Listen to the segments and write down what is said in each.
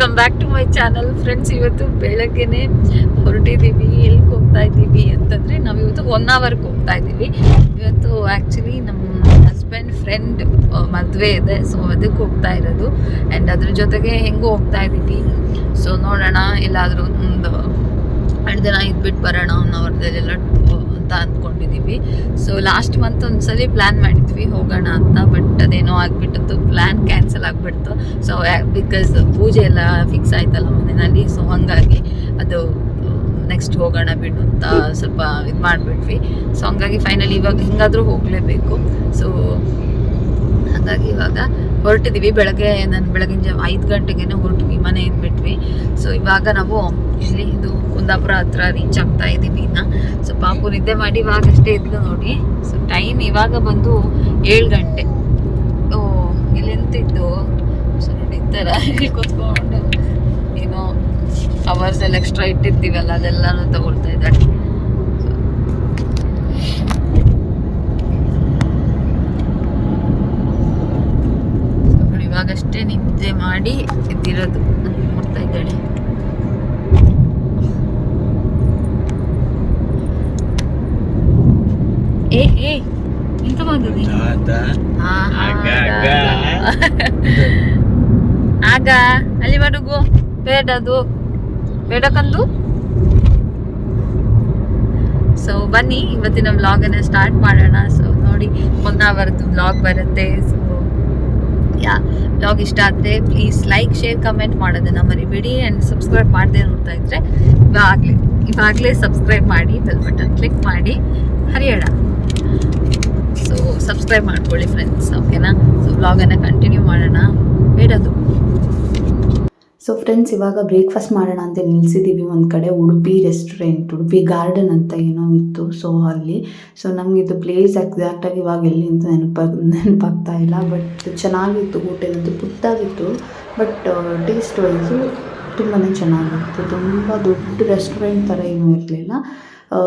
Welcome back to my channel friends ಇವತ್ತು ಬೆಳಗ್ಗೆನೆ ಹೊರಟಿದ್ದೀವಿ. ಎಲ್ಲಿಗೆ ಹೋಗ್ತಾ ಇದ್ದೀವಿ ಅಂತಂದರೆ ನಾವು ಇವತ್ತು ಒನ್ ಅವರ್ಗೆ ಹೋಗ್ತಾ ಇದ್ದೀವಿ. ಇವತ್ತು ಆ್ಯಕ್ಚುಲಿ ನಮ್ಮ ಹಸ್ಬೆಂಡ್ ಫ್ರೆಂಡ್ ಮದುವೆ ಇದೆ. ಸೊ ಅದಕ್ಕೆ ಹೋಗ್ತಾ ಇರೋದು. ಆ್ಯಂಡ್ ಅದ್ರ ಜೊತೆಗೆ ಹೆಂಗೂ ಹೋಗ್ತಾ ಇದ್ದೀವಿ? ಸೊ ನೋಡೋಣ. ಎಲ್ಲಾದರೂ ಒಂದು ಎರಡು ದಿನ ಇದ್ಬಿಟ್ಟು ಬರೋಣ ಒನ್ ಅವರ್ದಲ್ಲೆಲ್ಲ ಅಂತ ಅಂದ್ಕೊಂಡಿದ್ದೀವಿ ಸೊ ಲಾಸ್ಟ್ ಮಂತ್ ಒಂದ್ಸಲಿ ಪ್ಲ್ಯಾನ್ ಮಾಡಿದ್ವಿ ಹೋಗೋಣ ಅಂತ ಬಟ್ ಅದೇನೋ ಆಗಿಬಿಟ್ಟಿತ್ತು. ಪ್ಲ್ಯಾನ್ ಕ್ಯಾನ್ಸಲ್ ಆಗಿಬಿಡ್ತು. ಸೊ ಬಿಕಾಸ್ ಪೂಜೆ ಎಲ್ಲ ಫಿಕ್ಸ್ ಆಯ್ತಲ್ಲ ಮನೆಯಲ್ಲಿ ಸೊ ಹಾಗಾಗಿ ಅದು ನೆಕ್ಸ್ಟ್ ಹೋಗೋಣ ಬಿಡು ಅಂತ ಸ್ವಲ್ಪ ಇದು ಮಾಡಿಬಿಟ್ವಿ. ಸೊ ಹಂಗಾಗಿ ಫೈನಲಿ ಇವಾಗ ಹೆಂಗಾದರೂ ಹೋಗಲೇಬೇಕು. ಸೊ ಹಾಗಾಗಿ ಇವಾಗ ಹೊರಟಿದ್ದೀವಿ ಬೆಳಗ್ಗೆ ನಾನು ಬೆಳಗಿನ ಜಾವ ಐದು ಗಂಟೆಗೇನೆ ಮನೆ ಬಿಟ್ವಿ ಸೊ ಇವಾಗ ನಾವು ಇಲ್ಲಿ ಇದು ಕುಂದಾಪುರ ಹತ್ರ ರೀಚ್ ಆಗ್ತಾ ಇದ್ದೀವಿ ಇನ್ನು. ಸೊ ಪಾಪು ನಿದ್ದೆ ಮಾಡಿ ಇವಾಗ ಅಷ್ಟೇ ಇದ್ಲು ನೋಡಿ. ಸೊ ಟೈಮ್ ಇವಾಗ ಬಂದು ಏಳು ಗಂಟೆ. ಓ ಇಲ್ಲಿ ಎಂತಿದ್ದು? ಸೊ ನೋಡಿ, ಈ ಥರ ಇಲ್ಲಿ ಕೂತ್ಕೊಂಡು ಏನೋ ಅವರ್ಸ್ ಎಲ್ಲ ಎಕ್ಸ್ಟ್ರಾ ಇಟ್ಟಿರ್ತೀವಲ್ಲ, ಅದೆಲ್ಲನೂ ತಗೊಳ್ತಾ ಇದ್ದಾಳೆ ಅವಳು ಇವಾಗಷ್ಟೇ ನಿದ್ದೆ ಮಾಡಿ ಇದ್ದಿರೋದು ನೋಡ್ತಾ ಇದ್ದಾಳೆ ಏ ಏ ಎಂತ ಮಾಡಿದ್ರಿ ಆಗ, ಅಲ್ಲಿವರೆಗೂ ಬೇಡದು. ಬೇಡಕ್ಕಂದು ಸೊ ಬನ್ನಿ ಇವತ್ತಿನ ವ್ಲಾಗನ್ನ ಸ್ಟಾರ್ಟ್ ಮಾಡೋಣ. ಸೊ ನೋಡಿ ಒನ್ ಅವರ್ದು ವ್ಲಾಗ್ ಬರುತ್ತೆ. ಸೊ ಯಾ ಬ್ಲಾಗ್ ಇಷ್ಟ ಆದರೆ ಪ್ಲೀಸ್ ಲೈಕ್ ಶೇರ್ ಕಮೆಂಟ್ ಮಾಡೋದನ್ನ ಮರಿಬೇಡಿ ಆ್ಯಂಡ್ ಸಬ್ಸ್ಕ್ರೈಬ್ ಮಾಡದೆ ನೋಡ್ತಾ ಇದ್ರೆ ಇವಾಗಲೇ ಇವಾಗಲೇ ಸಬ್ಸ್ಕ್ರೈಬ್ ಮಾಡಿ ಬೆಲ್ ಬಟನ್ ಕ್ಲಿಕ್ ಮಾಡಿ. ಹರಿಯೋಣ. ಸೊ ಸಬ್ಸ್ಕ್ರೈಬ್ ಮಾಡ್ಕೊಳ್ಳಿ ಫ್ರೆಂಡ್ಸ್ ಓಕೆನಾ ಸೊ ಬ್ಲಾಗನ್ನು ಕಂಟಿನ್ಯೂ ಮಾಡೋಣ. ಬೇಡದು ಸೊ ಫ್ರೆಂಡ್ಸ್ ಇವಾಗ ಬ್ರೇಕ್ಫಾಸ್ಟ್ ಮಾಡೋಣ ಅಂತ ನಿಲ್ಸಿದ್ದೀವಿ ಒಂದು ಕಡೆ, ಉಡುಪಿ ರೆಸ್ಟೋರೆಂಟ್ ಉಡುಪಿ ಗಾರ್ಡನ್ ಅಂತ ಏನೋ ಇತ್ತು ಸೊ ಅಲ್ಲಿ. ಸೊ ನಮಗೆ ಇದು ಪ್ಲೇಸ್ ಎಕ್ಸಾಕ್ಟಾಗಿ ಇವಾಗ ಎಲ್ಲಿ ಅಂತ ನೆನಪ, ನೆನಪಾಗ್ತಾ ಇಲ್ಲ ಬಟ್ ಚೆನ್ನಾಗಿತ್ತು ಊಟ ಏನಂತೂ ಪುಟ್ಟಾಗಿತ್ತು ಬಟ್ ಟೇಸ್ಟ್ ವೈಸು ತುಂಬಾ ಚೆನ್ನಾಗಿತ್ತು. ತುಂಬ ದೊಡ್ಡ ರೆಸ್ಟೋರೆಂಟ್ ಥರ ಏನೂ ಇರಲಿಲ್ಲ.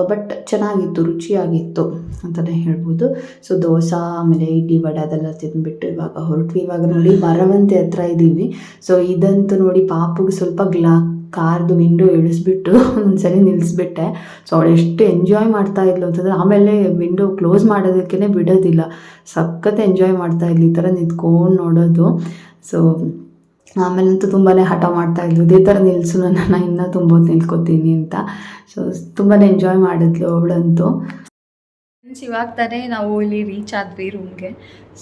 ಬಟ್ ಚೆನ್ನಾಗಿತ್ತು, ರುಚಿಯಾಗಿತ್ತು ಅಂತಲೇ ಹೇಳ್ಬೋದು. ಸೊ ದೋಸೆ, ಆಮೇಲೆ ಇಡ್ಲಿ ವಡೆ ಅದೆಲ್ಲ ತಿಂದ್ಬಿಟ್ಟು ಇವಾಗ ಹೊರಟ್ವಿ. ಇವಾಗ ನೋಡಿ ಮರವಂತೆ ಹತ್ರ ಇದ್ದೀವಿ ಸೊ ಇದಂತೂ ನೋಡಿ ಪಾಪುಗೆ ಸ್ವಲ್ಪ ಗ್ಲಾ ಕಾರ್ದು ವಿಂಡೋ ಇಳಿಸ್ಬಿಟ್ಟು ಒಂದ್ಸರಿ ನಿಲ್ಲಿಸ್ಬಿಟ್ಟೆ. ಸೊ ಅವಳು ಎಷ್ಟು ಎಂಜಾಯ್ ಮಾಡ್ತಾ ಇದ್ಲು ಅಂತಂದರೆ ಆಮೇಲೆ ವಿಂಡೋ ಕ್ಲೋಸ್ ಮಾಡೋದಕ್ಕೇ ಬಿಡೋದಿಲ್ಲ. ಸಖತ್ ಎಂಜಾಯ್ ಮಾಡ್ತಾ ಇದ್ಲು ಈ ಥರ ನಿಂತ್ಕೊಂಡು ನೋಡೋದು. ಸೊ ಆಮೇಲಂತೂ ತುಂಬಾ ಹಠ ಮಾಡ್ತಾ ಇದ್ಲು. ಇದೇ ಥರ ನಿಲ್ಲಿಸು ನಾನು ಇನ್ನೂ ತುಂಬ ಹೊತ್ತು ಅಂತ. ಸೊ ತುಂಬಾ ಎಂಜಾಯ್ ಮಾಡಿದ್ಲು ಅವಳಂತೂ ಫ್ರೆಂಡ್ಸ್ ಇವಾಗ ತಾನೇ ನಾವು ಇಲ್ಲಿ ರೀಚ್ ಆದ್ವಿ ರೂಮ್ಗೆ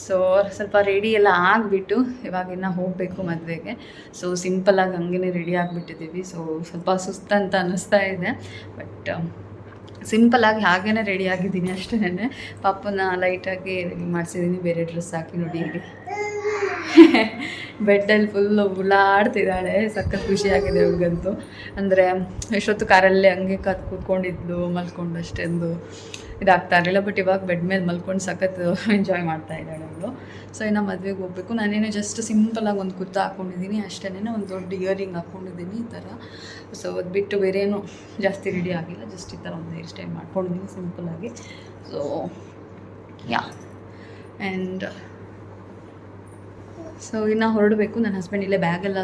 ಸೊ ಸ್ವಲ್ಪ ರೆಡಿ ಎಲ್ಲ ಆಗಿಬಿಟ್ಟು ಇವಾಗಿನ್ನ ಹೋಗಬೇಕು ಮದುವೆಗೆ. ಸೊ ಸಿಂಪಲಾಗಿ ಹಂಗೇ ರೆಡಿ ಆಗಿಬಿಟ್ಟಿದ್ದೀವಿ. ಸೊ ಸ್ವಲ್ಪ ಸುಸ್ತು ಸುಸ್ತಂತ ಅನ್ನಿಸ್ತಾ ಇದೆ. ಬಟ್ ಸಿಂಪಲಾಗಿ ಹಾಗೇ ರೆಡಿ ಆಗಿದ್ದೀನಿ ಅಷ್ಟೇ ಪಾಪನ ಲೈಟಾಗಿ ರೆಡಿ ಮಾಡಿಸಿದ್ದೀನಿ ಬೇರೆ ಡ್ರೆಸ್ ಹಾಕಿ ನೋಡಿ ಇಲ್ಲಿ. ಬೆಡ್ಡಲ್ಲಿ ಫುಲ್ಲು ಉಳ್ಳಾಡ್ತಿದ್ದಾಳೆ ಸಖತ್ ಖುಷಿಯಾಗಿದೆ ಅವ್ರಿಗಂತೂ ಅಂದರೆ ಎಷ್ಟೊತ್ತು ಕಾರಲ್ಲಿ ಹಂಗೆ ಕತ್ ಕೂತ್ಕೊಂಡಿದ್ಲು, ಮಲ್ಕೊಂಡು ಅಷ್ಟೊಂದು ಇದಾಗ್ತಾ ಇರಲಿಲ್ಲ ಬಟ್ ಇವಾಗ ಬೆಡ್ ಮೇಲೆ ಮಲ್ಕೊಂಡು ಸಖತ್ ಎಂಜಾಯ್ ಮಾಡ್ತಾ ಇದ್ದಾಳೆ ಅವಳು. ಸೊ ಇನ್ನು ಮದುವೆಗೆ ಹೋಗಬೇಕು. ನಾನೇನು ಜಸ್ಟ್ ಸಿಂಪಲಾಗಿ ಒಂದು ಕುರ್ತಾ ಹಾಕ್ಕೊಂಡಿದ್ದೀನಿ ಅಷ್ಟೇನೆ ಒಂದು ದೊಡ್ಡ ಇಯರಿಂಗ್ ಹಾಕ್ಕೊಂಡಿದ್ದೀನಿ ಈ ಥರ. ಸೊ ಅದು ಬಿಟ್ಟು ಬೇರೇನು ಜಾಸ್ತಿ ರೆಡಿ ಆಗಿಲ್ಲ ಜಸ್ಟ್ ಈ ಥರ ಒಂದು ಹೇರ್ ಸ್ಟೈಲ್ ಮಾಡ್ಕೊಂಡಿದ್ದೀನಿ ಸಿಂಪಲಾಗಿ ಸೊ ಯಾ ಆ್ಯಂಡ್ ಸೊ ಇನ್ನು ಹೊರಡಬೇಕು. ನನ್ನ ಹಸ್ಬೆಂಡ್ ಇಲ್ಲೇ ಬ್ಯಾಗೆಲ್ಲ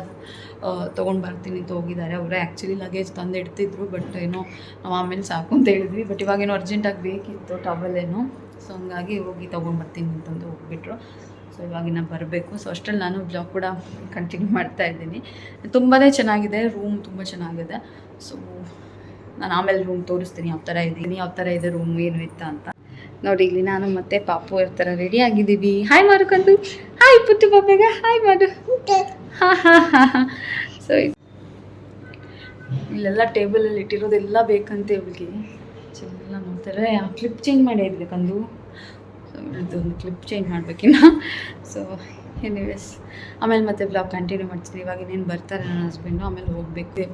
ತೊಗೊಂಡು ಬರ್ತೀನಿ ಅಂತ ಹೋಗಿದ್ದಾರೆ. ಅವರೇ ಆ್ಯಕ್ಚುಲಿ ಲಗೇಜ್ ತಂದು ಇಡ್ತಿದ್ರು ಬಟ್ ಏನೋ ನಾವು ಆಮೇಲೆ ಸಾಕು ಅಂತ ಹೇಳಿದ್ವಿ. ಬಟ್ ಇವಾಗೇನೋ ಅರ್ಜೆಂಟಾಗಿ ಬೇಕಿತ್ತು ಟವಲೇನೋ ಸೊ ಹಂಗಾಗಿ ಹೋಗಿ ತೊಗೊಂಡ್ಬರ್ತೀನಿ ಅಂತಂದು ಹೋಗ್ಬಿಟ್ರು. ಸೊ ಇವಾಗಿನ ಬರಬೇಕು. ಸೊ ಅಷ್ಟರಲ್ಲಿ ನಾನು ಬ್ಲಾಗ್ ಕೂಡ ಕಂಟಿನ್ಯೂ ಮಾಡ್ತಾ ಇದ್ದೀನಿ. ತುಂಬಾ ಚೆನ್ನಾಗಿದೆ. ರೂಮ್ ತುಂಬ ಚೆನ್ನಾಗಿದೆ. ಸೊ ನಾನು ಆಮೇಲೆ ರೂಮ್ ತೋರಿಸ್ತೀನಿ. ಯಾವ ಥರ ಇದ್ದೀನಿ ಯಾವ ಥರ ಇದೆ ರೂಮ್ ಏನು ಇತ್ತ ಅಂತ. ನೋಡಿ, ಇಲ್ಲಿ ನಾನು ಮತ್ತೆ ಪಾಪು ಇರ್ತಾರ ರೆಡಿ ಆಗಿದ್ದೀವಿ. ಹಾಯ್ ಮಾರುಕಂದು. ಹಾಯ್ ಪುಟ್ಟು ಪಾಪೆಗ. ಹಾಯ್ ಮಾಡು. ಹಾ ಹಾ ಹಾ ಸೊ ಇಲ್ಲೆಲ್ಲ ಟೇಬಲಲ್ಲಿ ಇಟ್ಟಿರೋದೆಲ್ಲ ಬೇಕಂತೆ ಇವಳಿಗೆ. ಎಲ್ಲ ನೋಡ್ತಾರೆ ಆ ಕ್ಲಿಪ್ ಚೇಂಜ್ ಮಾಡಿ ಸೊ ಒಂದು ಕ್ಲಿಪ್ ಚೇಂಜ್ ಮಾಡಬೇಕಿನ್ನ ಸೊ ಎನಿವೇಸ್ ಆಮೇಲೆ ಮತ್ತೆ ಬ್ಲಾಗ್ ಕಂಟಿನ್ಯೂ ಮಾಡ್ತೀನಿ ಇವಾಗ ಇನ್ನೇನು ಬರ್ತಾರೆ ನನ್ನ ಹಸ್ಬೆಂಡು ಆಮೇಲೆ ಹೋಗಬೇಕು.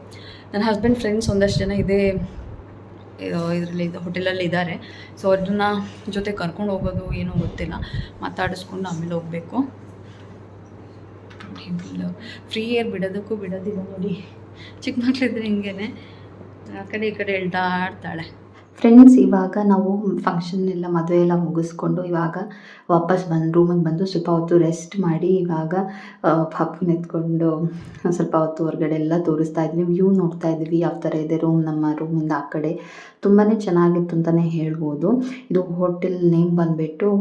ನನ್ನ ಹಸ್ಬೆಂಡ್ ಫ್ರೆಂಡ್ಸ್ ಒಂದಷ್ಟು ಜನ ಇದೇ. ಇದರಲ್ಲಿ ಇದು ಹೋಟೆಲಲ್ಲಿ ಇದ್ದಾರೆ. ಸೊ ಅದನ್ನ ಜೊತೆ ಕರ್ಕೊಂಡು ಹೋಗೋದು ಏನೂ ಗೊತ್ತಿಲ್ಲ. ಮಾತಾಡಿಸ್ಕೊಂಡು ಆಮೇಲೆ ಹೋಗಬೇಕು. ಫ್ರೀ ಏರ್ ಬಿಡೋದಕ್ಕೂ ಬಿಡೋದಿಲ್ಲ ನೋಡಿ. ಚಿಕ್ಕ ಮಕ್ಕಳಿದ್ರೆ ಹಿಂಗೇನೆ. ಆ ಕಡೆ ಈ ಕಡೆ ಎಳ್ದಾಡ್ತಾಳೆ ಫ್ರೆಂಡ್ಸ್ ಇವಾಗ ನಾವು ಫಂಕ್ಷನ್ ಎಲ್ಲ ಮದುವೆ ಎಲ್ಲ ಮುಗಿಸ್ಕೊಂಡು ಇವಾಗ ವಾಪಸ್ ಬಂದು ರೂಮಿಗೆ ಬಂದು ಸ್ವಲ್ಪ ಹೊತ್ತು ರೆಸ್ಟ್ ಮಾಡಿ ಇವಾಗ ಪಾಪುನ ಎತ್ಕೊಂಡು ಸ್ವಲ್ಪ ಹೊತ್ತು ಹೊರಗಡೆ ಎಲ್ಲ ತೋರಿಸ್ತಾ ಇದ್ವಿ. ವ್ಯೂ ನೋಡ್ತಾ ಇದ್ವಿ. ಯಾವ ಥರ ಇದೆ ರೂಮ್ ನಮ್ಮ ರೂಮಿಂದ ಆ ಕಡೆ. ತುಂಬಾ ಚೆನ್ನಾಗಿತ್ತು ಅಂತಲೇ ಹೇಳ್ಬೋದು. ಇದು ಹೋಟೆಲ್ ನೇಮ್ ಬಂದುಬಿಟ್ಟು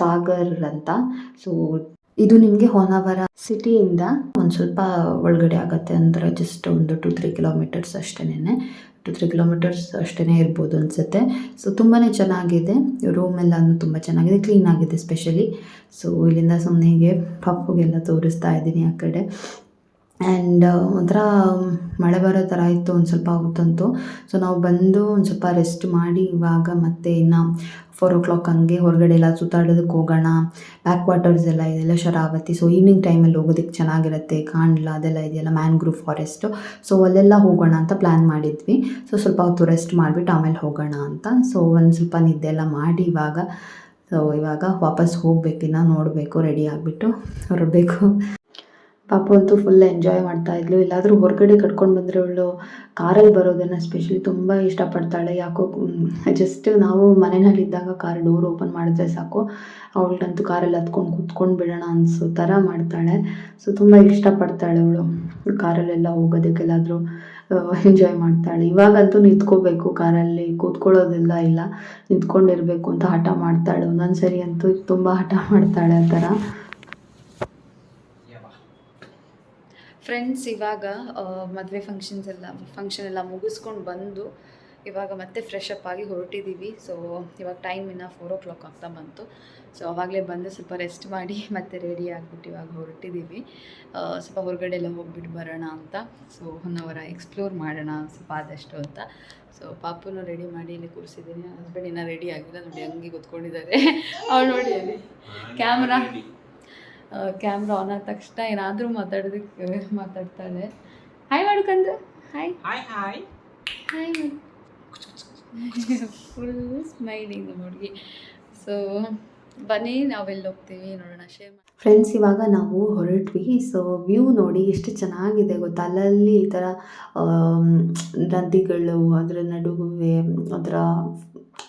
ಸಾಗರ್ ಅಂತ. ಸೊ ಇದು ನಿಮಗೆ ಹೊನ್ನಾವರ ಸಿಟಿಯಿಂದ ಒಂದು ಸ್ವಲ್ಪ ಒಳಗಡೆ ಆಗುತ್ತೆ ಅಂದರೆ ಜಸ್ಟ್ ಒಂದು ಟು ತ್ರೀ ಕಿಲೋಮೀಟರ್ಸ್ ಅಷ್ಟೇನೆ ಟು ತ್ರೀ ಕಿಲೋಮೀಟರ್ಸ್ ಅಷ್ಟೇ ಇರ್ಬೋದು ಅನಿಸುತ್ತೆ. ಸೊ ತುಂಬಾ ಚೆನ್ನಾಗಿದೆ. ರೂಮ್ ಎಲ್ಲ ತುಂಬ ಚೆನ್ನಾಗಿದೆ. ಕ್ಲೀನ್ ಆಗಿದೆ ಸ್ಪೆಷಲಿ ಸೊ ಇಲ್ಲಿಂದ ಸುಮ್ಮನೆ ಹೀಗೆ ಪಪ್ಪುಗೆಲ್ಲ ತೋರಿಸ್ತಾ ಇದ್ದೀನಿ ಆ ಕಡೆ. ಆ್ಯಂಡ್ ಒಂಥರ ಮಳೆ ಬರೋ ಥರ ಇತ್ತು ಒಂದು ಸ್ವಲ್ಪ ಹೊತ್ತಂತೂ. ಸೊ ನಾವು ಬಂದು ಒಂದು ಸ್ವಲ್ಪ ರೆಸ್ಟ್ ಮಾಡಿ ಇವಾಗ ಮತ್ತೆ ಇನ್ನು ಫೋರ್ ಓ ಕ್ಲಾಕ್ ಹಂಗೆ ಹೊರಗಡೆ ಎಲ್ಲ ಸುತ್ತಾಡೋದಕ್ಕೆ ಹೋಗೋಣ. ಬ್ಯಾಕ್ ವಾಟರ್ಸ್ ಎಲ್ಲ ಇದೆಲ್ಲ ಶರಾವತಿ. ಸೊ ಈವ್ನಿಂಗ್ ಟೈಮಲ್ಲಿ ಹೋಗೋದಕ್ಕೆ ಚೆನ್ನಾಗಿರುತ್ತೆ. ಕಾಂಡ್ಲ ಅದೆಲ್ಲ ಇದೆಯಲ್ಲ ಮ್ಯಾಂಗ್ರೂವ್ ಫಾರೆಸ್ಟು ಸೊ ಅಲ್ಲೆಲ್ಲ ಹೋಗೋಣ ಅಂತ ಪ್ಲ್ಯಾನ್ ಮಾಡಿದ್ವಿ. ಸೊ ಸ್ವಲ್ಪ ಹೊತ್ತು ರೆಸ್ಟ್ ಮಾಡಿಬಿಟ್ಟು ಆಮೇಲೆ ಹೋಗೋಣ ಅಂತ. ಸೊ ಒಂದು ಸ್ವಲ್ಪ ನಿದ್ದೆ ಎಲ್ಲ ಮಾಡಿ ಇವಾಗ ಸೊ ಇವಾಗ ವಾಪಸ್ ಹೋಗಬೇಕಿನ್ನ ನೋಡಬೇಕು ರೆಡಿ ಆಗಿಬಿಟ್ಟು ಹೊರಡಬೇಕು. ಪಾಪು ಅಂತೂ ಫುಲ್ ಎಂಜಾಯ್ ಮಾಡ್ತಾ ಇದ್ಲು. ಎಲ್ಲಾದರೂ ಹೊರಗಡೆ ಕಟ್ಕೊಂಡು ಬಂದರೆ ಅವಳು ಕಾರಲ್ಲಿ ಬರೋದನ್ನು ಸ್ಪೆಷಲಿ ತುಂಬ ಇಷ್ಟಪಡ್ತಾಳೆ. ಯಾಕೋ ಜಸ್ಟ್ ನಾವು ಮನೆಯಲ್ಲಿದ್ದಾಗ ಕಾರ್ ಡೋರ್ ಓಪನ್ ಮಾಡಿದ್ರೆ ಸಾಕು. ಅವಳನ್ನಂತೂ ಕಾರಲ್ಲಿ ಹತ್ಕೊಂಡು ಕೂತ್ಕೊಂಡು ಬಿಡೋಣ ಅನಿಸೋ ಥರ ಮಾಡ್ತಾಳೆ. ಸೊ ತುಂಬ ಇಷ್ಟಪಡ್ತಾಳೆ ಅವಳು. ಕಾರಲ್ಲೆಲ್ಲ ಹೋಗೋದಕ್ಕೆಲ್ಲಾದರೂ ಎಂಜಾಯ್ ಮಾಡ್ತಾಳೆ. ಇವಾಗಂತೂ ನಿಂತ್ಕೋಬೇಕು. ಕಾರಲ್ಲಿ ಕೂತ್ಕೊಳ್ಳೋದೆಲ್ಲ ಇಲ್ಲ. ನಿಂತ್ಕೊಂಡಿರಬೇಕು ಅಂತ ಹಠ ಮಾಡ್ತಾಳೆ. ಒಂದೊಂದು ಸರಿ ಅಂತೂ ತುಂಬ ಹಠ ಮಾಡ್ತಾಳೆ ಆ ಥರ. ಫ್ರೆಂಡ್ಸ್ ಇವಾಗ ಮದುವೆ ಫಂಕ್ಷನ್ಸ್ ಎಲ್ಲ ಫಂಕ್ಷನ್ ಎಲ್ಲ ಮುಗಿಸ್ಕೊಂಡು ಬಂದು ಇವಾಗ ಮತ್ತೆ ಫ್ರೆಶ್ ಅಪ್ ಆಗಿ ಹೊರಟಿದ್ದೀವಿ ಸೊ ಇವಾಗ ಟೈಮ್ ಇನ್ನು ಫೋರ್ ಓ ಕ್ಲಾಕ್ ಆಗ್ತಾ ಬಂತು. ಸೊ ಅವಾಗಲೇ ಬಂದು ಸ್ವಲ್ಪ ರೆಸ್ಟ್ ಮಾಡಿ ಮತ್ತೆ ರೆಡಿ ಆಗಿಬಿಟ್ಟು ಇವಾಗ ಹೊರಟಿದ್ದೀವಿ ಸ್ವಲ್ಪ ಹೊರಗಡೆ ಎಲ್ಲ ಹೋಗ್ಬಿಟ್ಟು ಬರೋಣ ಅಂತ. ಸೊ ಹೊನ್ನವರ ಅವರ ಎಕ್ಸ್ಪ್ಲೋರ್ ಮಾಡೋಣ ಸ್ವಲ್ಪ ಆದಷ್ಟು ಅಂತ. ಸೊ ಪಾಪುನ ರೆಡಿ ಮಾಡಿ ಇಲ್ಲಿ ಕೂರಿಸಿದ್ದೀನಿ. ಹಸ್ಬೆಂಡ್ ಇನ್ನೂ ರೆಡಿ ಆಗಿಲ್ಲ. ನೋಡಿ ಹಂಗೆ ಕೂತ್ಕೊಂಡಿದ್ದಾರೆ ಅವ್ರು ನೋಡಿ ಅಲ್ಲಿ. ಕ್ಯಾಮ್ರಾ ಕ್ಯಾಮ್ರಾ ಆನ್ ಆದ ತಕ್ಷಣ ಏನಾದರೂ ಮಾತಾಡೋದಕ್ಕೆ ಮಾತಾಡ್ತಾಳೆ. Hi ಮಾಡ್ಕಂದ್. Hi hi hi hi full smiling ಹುಡುಗಿ. ಸೊ ಬನ್ನಿ ನಾವೆಲ್ಲಿ ಹೋಗ್ತೀವಿ. ನೋಡೋಣ ಶೇರ್ ಮಾಡಿ ಫ್ರೆಂಡ್ಸ್ ಇವಾಗ ನಾವು ಹೊರಟ್ವಿ. ಸೊ ವ್ಯೂ ನೋಡಿ ಎಷ್ಟು ಚೆನ್ನಾಗಿದೆ ಗೊತ್ತಾ? ಅಲ್ಲಲ್ಲಿ ಈ ಥರ ನದಿಗಳು ಅದರ ನಡುವೆ ಅದರ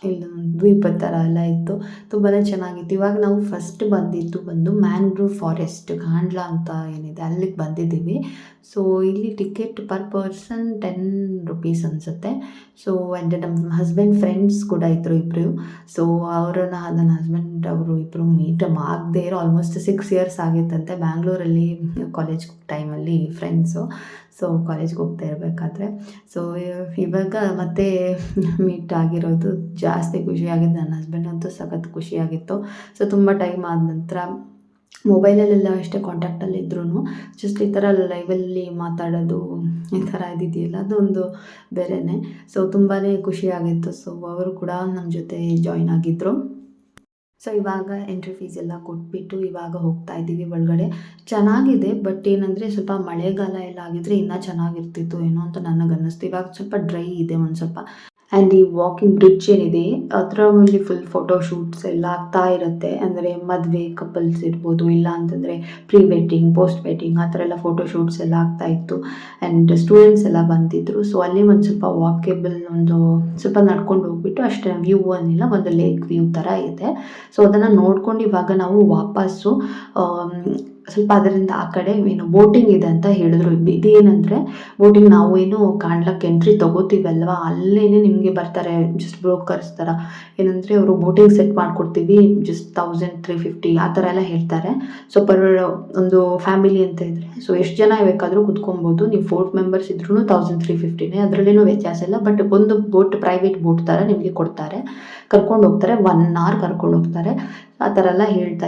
ಇಲ್ಲ ದ್ವೀಪ ಥರ ಎಲ್ಲ ಇತ್ತು. ತುಂಬಾ ಚೆನ್ನಾಗಿತ್ತು. ಇವಾಗ ನಾವು ಫಸ್ಟ್ ಬಂದಿದ್ದು ಬಂದು ಮ್ಯಾಂಗ್ರೂವ್ ಫಾರೆಸ್ಟ್ ಕಾಂಡ್ಲ ಅಂತ ಏನಿದೆ ಅಲ್ಲಿಗೆ ಬಂದಿದ್ದೀವಿ. ಸೊ ಇಲ್ಲಿ ticket per person ten rupees ಅನಿಸುತ್ತೆ. ಸೊ ಆ್ಯಂಡ್ ನಮ್ಮ ಹಸ್ಬೆಂಡ್ ಫ್ರೆಂಡ್ಸ್ ಕೂಡ ಇದ್ದರು ಇಬ್ಬರು ಸೊ ಅವರನ್ನ ನನ್ನ ಹಸ್ಬೆಂಡ್ ಅವರು ಇಬ್ಬರು ಮೀಟ್ ಆಗದೇ ಇರೋ ಆಲ್ಮೋಸ್ಟ್ ಸಿಕ್ಸ್ ಇಯರ್ಸ್ ಆಗಿತ್ತಂತೆ. ಬ್ಯಾಂಗ್ಳೂರಲ್ಲಿ ಕಾಲೇಜ್ ಟೈಮಲ್ಲಿ ಫ್ರೆಂಡ್ಸು ಸೊ ಕಾಲೇಜ್ಗೆ ಹೋಗ್ತಾ ಇರಬೇಕಾದ್ರೆ. ಸೊ ಇವಾಗ ಮತ್ತೆ ಮೀಟ್ ಆಗಿರೋದು ಜಾಸ್ತಿ ಖುಷಿಯಾಗಿದ್ದು ನನ್ನ ಹಸ್ಬೆಂಡ್ ಅಂತೂ ಸಖತ್ ಖುಷಿಯಾಗಿತ್ತು ಸೊ ತುಂಬ ಟೈಮ್ ಆದ ನಂತರ ಮೊಬೈಲಲ್ಲೆಲ್ಲ ಅಷ್ಟೇ ಕಾಂಟ್ಯಾಕ್ಟಲ್ಲಿ ಇದ್ರೂ ಜಸ್ಟ್ ಈ ಥರ ಲೈವಲ್ಲಿ ಮಾತಾಡೋದು, ಈ ಥರ ಇದ್ದಿದೆಯಲ್ಲ ಅದೊಂದು ಬೇರೆಯೇ ಸೊ ತುಂಬಾ ಖುಷಿಯಾಗಿತ್ತು ಸೊ ಅವರು ಕೂಡ ನಮ್ಮ ಜೊತೆ ಜಾಯ್ನ್ ಆಗಿದ್ದರು ಸೊ ಇವಾಗ ಎಂಟ್ರಿ ಫೀಸ್ ಎಲ್ಲ ಕೊಟ್ಬಿಟ್ಟು ಇವಾಗ ಹೋಗ್ತಾ ಇದ್ದೀವಿ ಒಳಗಡೆ. ಚೆನ್ನಾಗಿದೆ ಬಟ್ ಏನಂದರೆ ಸ್ವಲ್ಪ ಮಳೆಗಾಲ ಎಲ್ಲ ಆಗಿದ್ರೆ ಇನ್ನೂ ಚೆನ್ನಾಗಿರ್ತಿತ್ತು ಏನೋ ಅಂತ ನನಗೆ ಅನ್ನಿಸ್ತು ಇವಾಗ ಸ್ವಲ್ಪ ಡ್ರೈ ಇದೆ ಒಂದು ಸ್ವಲ್ಪ. ಆ್ಯಂಡ್ ಈ ವಾಕಿಂಗ್ ಬ್ರಿಡ್ಜ್ ಏನಿದೆ ಅದರಲ್ಲಿ ಫುಲ್ ಫೋಟೋ ಶೂಟ್ಸ್ ಎಲ್ಲ ಆಗ್ತಾ ಇರುತ್ತೆ. ಅಂದರೆ ಮದುವೆ ಕಪಲ್ಸ್ ಇರ್ಬೋದು ಇಲ್ಲ ಅಂತಂದರೆ ಪ್ರೀ ವೆಡ್ಡಿಂಗ್ ಪೋಸ್ಟ್ ವೆಡ್ಡಿಂಗ್ ಆ ಥರ ಎಲ್ಲ ಫೋಟೋ ಶೂಟ್ಸ್ ಎಲ್ಲ ಆಗ್ತಾ ಇತ್ತು. ಆ್ಯಂಡ್ ಸ್ಟೂಡೆಂಟ್ಸ್ ಎಲ್ಲ ಬಂದಿದ್ದರು ಸೊ ಅಲ್ಲಿ ಒಂದು ಸ್ವಲ್ಪ ವಾಕೇಬಲ್ ಒಂದು ಸ್ವಲ್ಪ ನಡ್ಕೊಂಡು ಹೋಗ್ಬಿಟ್ಟು ಅಷ್ಟೇ ವ್ಯೂ ಅನ್ನಿಲ್ಲ ಒಂದು ಲೇಕ್ ವ್ಯೂ ಥರ ಇದೆ. ಸೊ ಅದನ್ನು ನೋಡ್ಕೊಂಡು ಇವಾಗ ನಾವು ವಾಪಸ್ಸು ಆಮ್, ಸ್ವಲ್ಪ ಅದರಿಂದ ಆ ಕಡೆ ಏನು ಬೋಟಿಂಗ್ ಇದೆ ಅಂತ ಹೇಳಿದ್ರು. ಇದು- ಇದೇನಂದರೆ ಬೋಟಿಂಗ್ ನಾವು ಏನು ಕಾಣ್ಲಕ್ಕೆ ಎಂಟ್ರಿ ತಗೋತೀವಲ್ವಾ? ಅಲ್ಲೇ ನಿಮಗೆ ಬರ್ತಾರೆ ಜಸ್ಟ್ ಬ್ರೋಕರ್ಸ್ ಥರ ಏನಂದರೆ ಅವರು ಬೋಟಿಂಗ್ ಸೆಟ್ ಮಾಡಿಕೊಡ್ತೀವಿ ಜಸ್ಟ್ ತೌಸಂಡ್ ತ್ರೀ ಫಿಫ್ಟಿ ಆ ಥರ ಎಲ್ಲ ಹೇಳ್ತಾರೆ. ಸೊ ಪರ್ ಒಂದು ಫ್ಯಾಮಿಲಿ ಅಂತ ಇದ್ದರೆ ಸೊ ಎಷ್ಟು ಜನ ಬೇಕಾದರೂ ಕುತ್ಕೊಬೋದು. ನೀವು ಫೋರ್ ಮೆಂಬರ್ಸ್ ಇದ್ರೂ ತೌಸಂಡ್ ತ್ರೀ ಫಿಫ್ಟಿನೇ ಅದರಲ್ಲೇನೂ ವ್ಯತ್ಯಾಸ ಇಲ್ಲ. ಬಟ್ ಒಂದು ಬೋಟ್ ಪ್ರೈವೇಟ್ ಬೋಟ್ ಥರ ನಿಮಗೆ ಕೊಡ್ತಾರೆ. ಕರ್ಕೊಂಡು ಹೋಗ್ತಾರೆ. ಒನ್ ಅವರ್ ಕರ್ಕೊಂಡು ಹೋಗ್ತಾರೆ. ಆ ಥರ ಎಲ್ಲ ಹೇಳ್ತಾ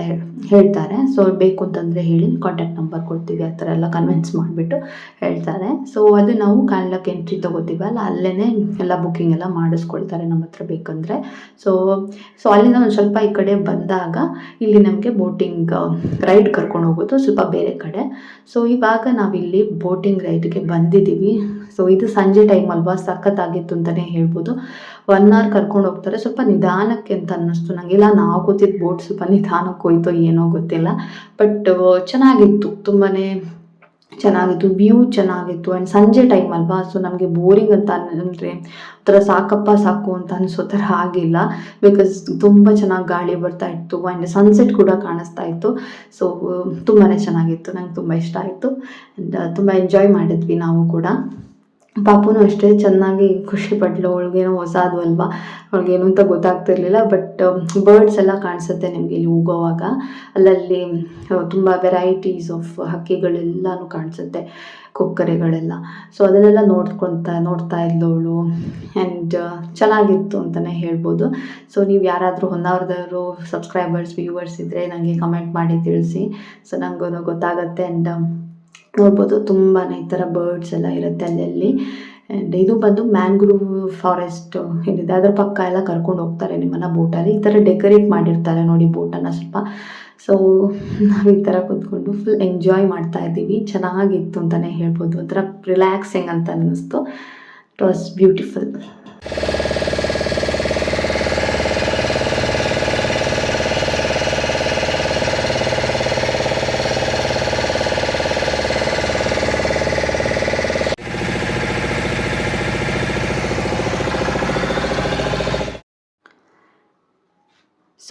ಹೇಳ್ತಾರೆ. ಸೊ ಬೇಕು ಅಂತಂದರೆ ಹೇಳಿ ಕಾಂಟ್ಯಾಕ್ಟ್ ನಂಬರ್ ಕೊಡ್ತೀವಿ, ಆ ಥರ ಎಲ್ಲ ಕನ್ವಿನ್ಸ್ ಮಾಡಿಬಿಟ್ಟು ಹೇಳ್ತಾರೆ. ಸೊ ಅದು ನಾವು ಕ್ಯಾನ್ಲಕ್ ಎಂಟ್ರಿ ತೊಗೋತೀವಲ್ಲ ಅಲ್ಲೇ ಎಲ್ಲ ಬುಕ್ಕಿಂಗ್ ಎಲ್ಲ ಮಾಡಿಸ್ಕೊಳ್ತಾರೆ ನಮ್ಮ ಹತ್ರ ಬೇಕಂದರೆ. ಸೊ ಸೊ ಅಲ್ಲಿಂದ ಒಂದು ಸ್ವಲ್ಪ ಈ ಕಡೆ ಬಂದಾಗ ಇಲ್ಲಿ ನಮಗೆ ಬೋಟಿಂಗ್ ರೈಡ್ ಕರ್ಕೊಂಡು ಹೋಗೋದು ಸ್ವಲ್ಪ ಬೇರೆ ಕಡೆ. ಸೊ ಇವಾಗ ನಾವಿಲ್ಲಿ ಬೋಟಿಂಗ್ ರೈಡ್ಗೆ ಬಂದಿದ್ದೀವಿ. ಸೊ ಇದು ಸಂಜೆ ಟೈಮ್ ಅಲ್ವಾ? ಸಖತ್ತಾಗಿತ್ತು ಅಂತಲೇ ಹೇಳ್ಬೋದು. ಒನ್ ಅವರ್ ಕರ್ಕೊಂಡು ಹೋಗ್ತಾರೆ. ಸ್ವಲ್ಪ ನಿಧಾನಕ್ಕೆ ಅಂತ ಅನ್ನಿಸ್ತು. ನನಗೆಲ್ಲ ನಾವು ಕೂತಿದ್ದ ಬೋಟ್ ಸ್ವಲ್ಪ ನಿಧಾನಕ್ಕೆ ಹೋಯ್ತೋ ಏನೋ ಗೊತ್ತಿಲ್ಲ. ಬಟ್ ಚೆನ್ನಾಗಿತ್ತು. ತುಂಬಾ ಚೆನ್ನಾಗಿತ್ತು. ವ್ಯೂ ಚೆನ್ನಾಗಿತ್ತು. ಆ್ಯಂಡ್ ಸಂಜೆ ಟೈಮ್ ಅಲ್ವಾ? ಸೊ ನಮಗೆ ಬೋರಿಂಗ್ ಅಂತ ಅಂದರೆ ಒಂಥರ ಸಾಕಪ್ಪ ಸಾಕು ಅಂತ ಅನಿಸೋ ಥರ ಆಗಿಲ್ಲ. ಬಿಕಾಸ್ ತುಂಬ ಚೆನ್ನಾಗಿ ಗಾಳಿ ಬರ್ತಾ ಇತ್ತು. ಆ್ಯಂಡ್ ಸನ್ಸೆಟ್ ಕೂಡ ಕಾಣಿಸ್ತಾ ಇತ್ತು. ಸೊ ತುಂಬಾ ಚೆನ್ನಾಗಿತ್ತು. ನಂಗೆ ತುಂಬ ಇಷ್ಟ ಆಯಿತು. ಆ್ಯಂಡ್ ತುಂಬ ಎಂಜಾಯ್ ಮಾಡಿದ್ವಿ ನಾವು ಕೂಡ. ಪಾಪುನು ಅಷ್ಟೇ ಚೆನ್ನಾಗಿ ಖುಷಿ ಪಟ್ಲು. ಅವಳಿಗೇನೋ ಹೊಸದು ಅಲ್ವಾ? ಅವಳಿಗೇನು ಅಂತ ಗೊತ್ತಾಗ್ತಿರ್ಲಿಲ್ಲ ಬಟ್ ಬರ್ಡ್ಸ್ ಎಲ್ಲ ಕಾಣಿಸುತ್ತೆ ನಿಮಗೆ ಇಲ್ಲಿ ಹೋಗೋವಾಗ ಅಲ್ಲಲ್ಲಿ ತುಂಬ ವೆರೈಟೀಸ್ ಆಫ್ ಹಕ್ಕಿಗಳೆಲ್ಲನೂ ಕಾಣಿಸುತ್ತೆ, ಕೊಕ್ಕರೆಗಳೆಲ್ಲ. ಸೊ ಅದನ್ನೆಲ್ಲ ನೋಡ್ಕೊತಾ, ನೋಡ್ತಾ ಇದ್ಲು ಅವಳು. ಆ್ಯಂಡ್ ಚೆನ್ನಾಗಿತ್ತು ಅಂತಲೇ ಹೇಳ್ಬೋದು. ಸೊ ನೀವು ಯಾರಾದರೂ ಹೊನ್ನಾವರದವರು ಸಬ್ಸ್ಕ್ರೈಬರ್ಸ್ ವ್ಯೂವರ್ಸ್ ಇದ್ದರೆ ನನಗೆ ಕಮೆಂಟ್ ಮಾಡಿ ತಿಳಿಸಿ. ಸೊ ನನಗೂ ಗೊತ್ತಾಗುತ್ತೆ ಆ್ಯಂಡ್ ನೋಡ್ಬೋದು ತುಂಬಾ ಈ ಥರ ಬರ್ಡ್ಸ್ ಎಲ್ಲ ಇರುತ್ತೆ ಅಲ್ಲಲ್ಲಿ. ಆ್ಯಂಡ್ ಇದು ಬಂದು ಮ್ಯಾಂಗ್ರೂವ್ ಫಾರೆಸ್ಟ್ ಏನಿದೆ, ಅದ್ರ ಪಕ್ಕ ಎಲ್ಲ ಕರ್ಕೊಂಡು ಹೋಗ್ತಾರೆ ನಿಮ್ಮನ್ನು ಬೋಟಲ್ಲಿ. ಈ ಥರ ಡೆಕೋರೇಟ್ ಮಾಡಿರ್ತಾರೆ ನೋಡಿ ಬೋಟನ್ನು ಸ್ವಲ್ಪ. ಸೊ ನಾವು ಈ ಥರ ಕೂತ್ಕೊಂಡು ಫುಲ್ ಎಂಜಾಯ್ ಮಾಡ್ತಾ ಇದ್ದೀವಿ. ಚೆನ್ನಾಗಿತ್ತು ಅಂತಲೇ ಹೇಳ್ಬೋದು. ಒಂಥರ ರಿಲ್ಯಾಕ್ಸಿಂಗ್ ಅಂತ ಅನ್ನಿಸ್ತು. ಇಟ್ ವಾಸ್ ಬ್ಯೂಟಿಫುಲ್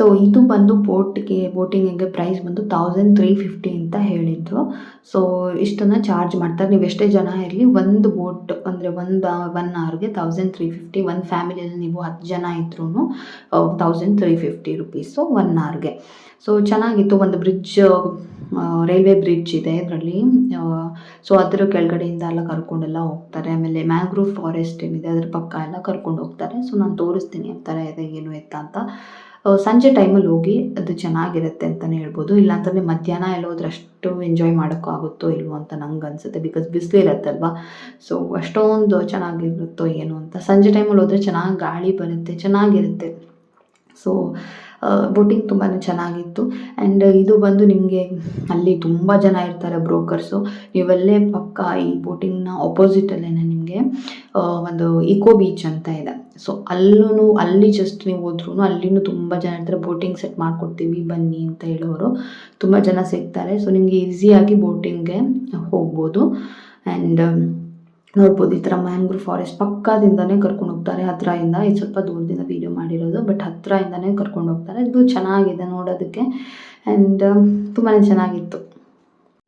ಸೊ ಇದು ಬಂದು ಬೋಟ್ಗೆ ಬೋಟಿಂಗಿಗೆ ಪ್ರೈಸ್ ಬಂದು ತೌಸಂಡ್ ತ್ರೀ ಫಿಫ್ಟಿ ಅಂತ ಹೇಳಿದರು. ಸೊ ಇಷ್ಟನ್ನು ಚಾರ್ಜ್ ಮಾಡ್ತಾರೆ. ನೀವು ಎಷ್ಟೇ ಜನ ಇರಲಿ, ಒಂದು ಬೋಟ್ ಅಂದರೆ ಒಂದು ಒನ್ ಅವರ್ಗೆ ತೌಸಂಡ್ ತ್ರೀ ಫಿಫ್ಟಿ ಒಂದು ಫ್ಯಾಮಿಲಿಯಲ್ಲಿ ನೀವು ಹತ್ತು ಜನ ಇದ್ರೂ thousand three fifty rupees one ಅವರ್ಗೆ ಸೊ ಚೆನ್ನಾಗಿತ್ತು. ಒಂದು ಬ್ರಿಡ್ಜ್ ರೈಲ್ವೆ ಬ್ರಿಡ್ಜ್ ಇದೆ ಅದರಲ್ಲಿ. ಸೊ ಅದರ ಕೆಳಗಡೆಯಿಂದ ಎಲ್ಲ ಕರ್ಕೊಂಡೆಲ್ಲ ಹೋಗ್ತಾರೆ. ಆಮೇಲೆ ಮ್ಯಾಂಗ್ರೂವ್ ಫಾರೆಸ್ಟ್ ಏನಿದೆ, ಅದ್ರ ಪಕ್ಕ ಎಲ್ಲ ಕರ್ಕೊಂಡು ಹೋಗ್ತಾರೆ. ಸೊ ನಾನು ತೋರಿಸ್ತೀನಿ. ಆ ಥರ ಇದೆ, ಏನು ಎತ್ತ ಅಂತ. ಸಂಜೆ ಟೈಮಲ್ಲಿ ಹೋಗಿ ಅದು ಚೆನ್ನಾಗಿರುತ್ತೆ ಅಂತಲೇ ಹೇಳ್ಬೋದು. ಇಲ್ಲಾಂತಂದರೆ ಮಧ್ಯಾಹ್ನ ಎಲ್ಲ ಅಷ್ಟು ಎಂಜಾಯ್ ಮಾಡೋಕ್ಕಾಗುತ್ತೋ ಇಲ್ವೋ ಅಂತ ನಂಗೆ ಅನಿಸುತ್ತೆ. ಬಿಕಾಸ್ ಬಿಸಿಲು ಇರುತ್ತಲ್ವಾ? ಸೊ ಅಷ್ಟೊಂದು ಚೆನ್ನಾಗಿರುತ್ತೋ ಏನು ಅಂತ. ಸಂಜೆ ಟೈಮಲ್ಲಿ ಹೋದರೆ ಚೆನ್ನಾಗಿ ಗಾಳಿ ಬರುತ್ತೆ, ಚೆನ್ನಾಗಿರುತ್ತೆ. ಸೊ ಬೋಟಿಂಗ್ ತುಂಬಾ ಚೆನ್ನಾಗಿತ್ತು. ಆ್ಯಂಡ್ ಇದು ಬಂದು ನಿಮಗೆ ಅಲ್ಲಿ ತುಂಬ ಜನ ಇರ್ತಾರೆ ಬ್ರೋಕರ್ಸು ನೀವಲ್ಲೇ ಪಕ್ಕ ಈ ಬೋಟಿಂಗ್ನ ಆಪೋಸಿಟಲ್ಲೇ ನಿಮಗೆ ಒಂದು ಇಕೋ ಬೀಚ್ ಅಂತ ಇದೆ. ಸೊ ಅಲ್ಲೂ ಅಲ್ಲಿ ಜಸ್ಟ್ ನೀವು ಹೋದ್ರೂ ಅಲ್ಲಿನೂ ತುಂಬ ಜನ ಇರ್ತಾರೆ. ಬೋಟಿಂಗ್ ಸೆಟ್ ಮಾಡಿಕೊಡ್ತೀವಿ, ಬನ್ನಿ ಅಂತ ಹೇಳೋರು. ತುಂಬ ಜನ ಸಿಗ್ತಾರೆ. ಸೊ ನಿಮಗೆ ಈಸಿಯಾಗಿ ಬೋಟಿಂಗ್ಗೆ ಹೋಗ್ಬೋದು. ಆ್ಯಂಡ್ ನೋಡ್ಬೋದು ಈ ಥರ ಮ್ಯಾಂಗ್ರೂವ್ ಫಾರೆಸ್ಟ್ ಪಕ್ಕದಿಂದನೇ ಕರ್ಕೊಂಡು ಹೋಗ್ತಾರೆ. ಹತ್ತಿರದಿಂದ ಇದು ಸ್ವಲ್ಪ ದೂರದಿಂದ ವೀಡಿಯೋ ಮಾಡಿರೋದು ಬಟ್ ಹತ್ರದಿಂದನೇ ಕರ್ಕೊಂಡು ಹೋಗ್ತಾರೆ. ಇದು ಚೆನ್ನಾಗಿದೆ ನೋಡೋದಕ್ಕೆ. ಆ್ಯಂಡ್ ತುಂಬಾ ಚೆನ್ನಾಗಿತ್ತು.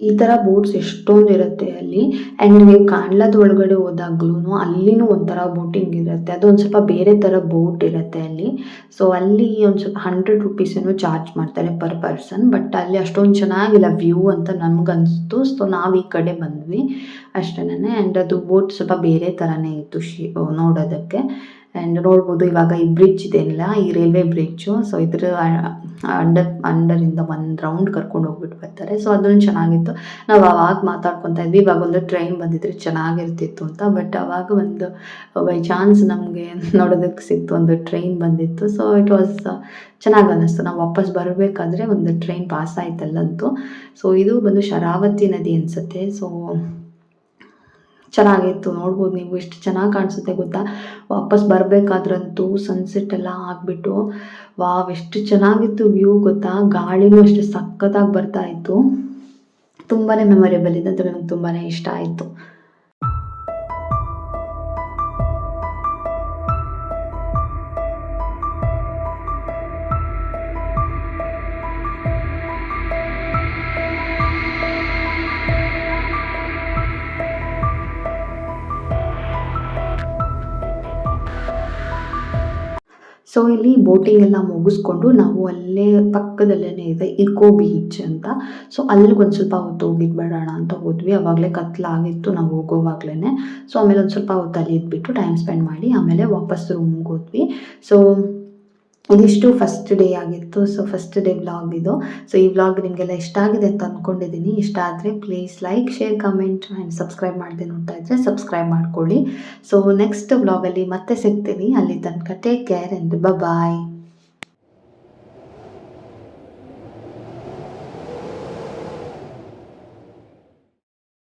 ಈ ತರ ಬೋಟ್ಸ್ ಎಷ್ಟೊಂದು ಇರುತ್ತೆ ಅಲ್ಲಿ. ಅಂಡ್ ನೀವು ಕಾಣ್ಲದ ಒಳಗಡೆ ಹೋದಾಗ್ಲೂ ಅಲ್ಲಿನೂ ಒಂಥರ ಬೋಟಿಂಗ್ ಇರುತ್ತೆ. ಅದು ಸ್ವಲ್ಪ ಬೇರೆ ತರ ಬೋಟ್ ಇರುತ್ತೆ ಅಲ್ಲಿ. ಸೊ ಅಲ್ಲಿ ಒಂದು ಸ್ವಲ್ಪ ಹಂಡ್ರೆಡ್ ರುಪೀಸೇನೋ ಚಾರ್ಜ್ ಮಾಡ್ತಾರೆ ಪರ್ ಪರ್ಸನ್ ಬಟ್ ಅಲ್ಲಿ ಅಷ್ಟೊಂದು ಚೆನ್ನಾಗಿಲ್ಲ ವ್ಯೂ ಅಂತ ನಮ್ಗನ್ಸ್ತು. ಸೊ ನಾವು ಈ ಕಡೆ ಬಂದ್ವಿ. ಅಷ್ಟೇನೆ ಆ್ಯಂಡ್ ಅದು ಬೋಟ್ ಸ್ವಲ್ಪ ಬೇರೆ ಥರನೇ ಇತ್ತು ಶಿ ನೋಡೋದಕ್ಕೆ. ಆ್ಯಂಡ್ ನೋಡ್ಬೋದು ಇವಾಗ ಈ ಬ್ರಿಡ್ಜ್ ಇದೆಯಲ್ಲ ಈ ರೈಲ್ವೆ ಬ್ರಿಡ್ಜು ಸೊ ಇದ್ರ ಅಂಡರ್ ಅಂಡರಿಂದ ಒಂದು ರೌಂಡ್ ಕರ್ಕೊಂಡು ಹೋಗ್ಬಿಟ್ಟು ಬರ್ತಾರೆ. ಸೊ ಅದನ್ನು ಚೆನ್ನಾಗಿತ್ತು. ನಾವು ಅವಾಗ ಮಾತಾಡ್ಕೊತಾ ಇದ್ವಿ. ಇವಾಗ ಒಂದು ಟ್ರೈನ್ ಬಂದಿದ್ರೆ ಚೆನ್ನಾಗಿರ್ತಿತ್ತು ಅಂತ. ಬಟ್ ಅವಾಗ ಒಂದು ಬೈ ಚಾನ್ಸ್ ನಮಗೆ ನೋಡೋದಕ್ಕೆ ಸಿಕ್ತು, ಒಂದು ಟ್ರೈನ್ ಬಂದಿತ್ತು. ಸೊ ಇಟ್ ವಾಸ್ ಚೆನ್ನಾಗಿ ಅನ್ನಿಸ್ತು. ನಾವು ವಾಪಸ್ ಬರಬೇಕಾದ್ರೆ ಒಂದು ಟ್ರೈನ್ ಪಾಸ್ ಆಯ್ತಲ್ಲಂತೂ. ಸೊ ಇದು ಬಂದು ಶರಾವತಿ ನದಿ ಅನಿಸುತ್ತೆ. ಸೊ ಚೆನ್ನಾಗಿತ್ತು, ನೋಡ್ಬೋದು ನೀವು ಎಷ್ಟು ಚೆನ್ನಾಗಿ ಕಾಣಿಸುತ್ತೆ ಗೊತ್ತಾ? ವಾಪಸ್ ಬರಬೇಕಾದ್ರಂತೂ ಸನ್ಸೆಟ್ ಎಲ್ಲ ಆಗಿಬಿಟ್ಟು, ವಾವ್, ಎಷ್ಟು ಚೆನ್ನಾಗಿತ್ತು ವ್ಯೂ ಗೊತ್ತಾ? ಗಾಳಿನೂ ಅಷ್ಟೇ ಸಖತ್ತಾಗಿ ಬರ್ತಾ ಇತ್ತು. ತುಂಬಾ ಮೆಮೊರೇಬಲ್ ಇದೆ ಅಂತ ನನಗೆ ತುಂಬಾ ಇಷ್ಟ ಆಯಿತು. ಸೊ ಇಲ್ಲಿ ಬೋಟಿಂಗ್ ಎಲ್ಲ ಮುಗಿಸ್ಕೊಂಡು ನಾವು ಅಲ್ಲೇ ಪಕ್ಕದಲ್ಲೇ ಇದೆ ಇಕೋ ಬೀಚ್ ಅಂತ. ಸೊ ಅಲ್ಲಿಗೆ ಒಂದು ಸ್ವಲ್ಪ ಹೊತ್ತು ಹೋಗಿದ್ದು ಬೇಡೋಣ ಅಂತ ಹೋದ್ವಿ. ಅವಾಗಲೇ ಕತ್ಲಾಗಿತ್ತು ನಾವು ಹೋಗೋವಾಗ್ಲೇ ಸೊ ಆಮೇಲೆ ಒಂದು ಸ್ವಲ್ಪ ಹೊತ್ತು ಅಲ್ಲಿ ಇದ್ಬಿಟ್ಟು ಟೈಮ್ ಸ್ಪೆಂಡ್ ಮಾಡಿ ಆಮೇಲೆ ವಾಪಸ್ ರೂಮ್ಗೆ ಹೋದ್ವಿ. ಸೊ ಇದಿಷ್ಟು ಫಸ್ಟ್ ಡೇ ಆಗಿತ್ತು. ಸೊ ಫಸ್ಟ್ ಡೇ ವ್ಲಾಗ್ ಇದು. ಸೊ ಈ ವ್ಲಾಗ್ ನಿಮಗೆಲ್ಲ ಇಷ್ಟ ಆಗಿದೆ ಅಂತ ಅಂದ್ಕೊಂಡಿದ್ದೀನಿ ಇಷ್ಟ ಆದರೆ please like share comment and subscribe ಮಾಡಿದೆ ನೋಡ್ತಾ ಇದ್ದರೆ ಸಬ್ಸ್ಕ್ರೈಬ್ ಮಾಡ್ಕೊಳ್ಳಿ. ಸೊ ನೆಕ್ಸ್ಟ್ ವ್ಲಾಗಲ್ಲಿ ಮತ್ತೆ ಸಿಗ್ತೀನಿ. ಅಲ್ಲಿ ತನಕ ಟೇಕ್ ಕೇರ್ ಆ್ಯಂಡ್ ಬಾಯ್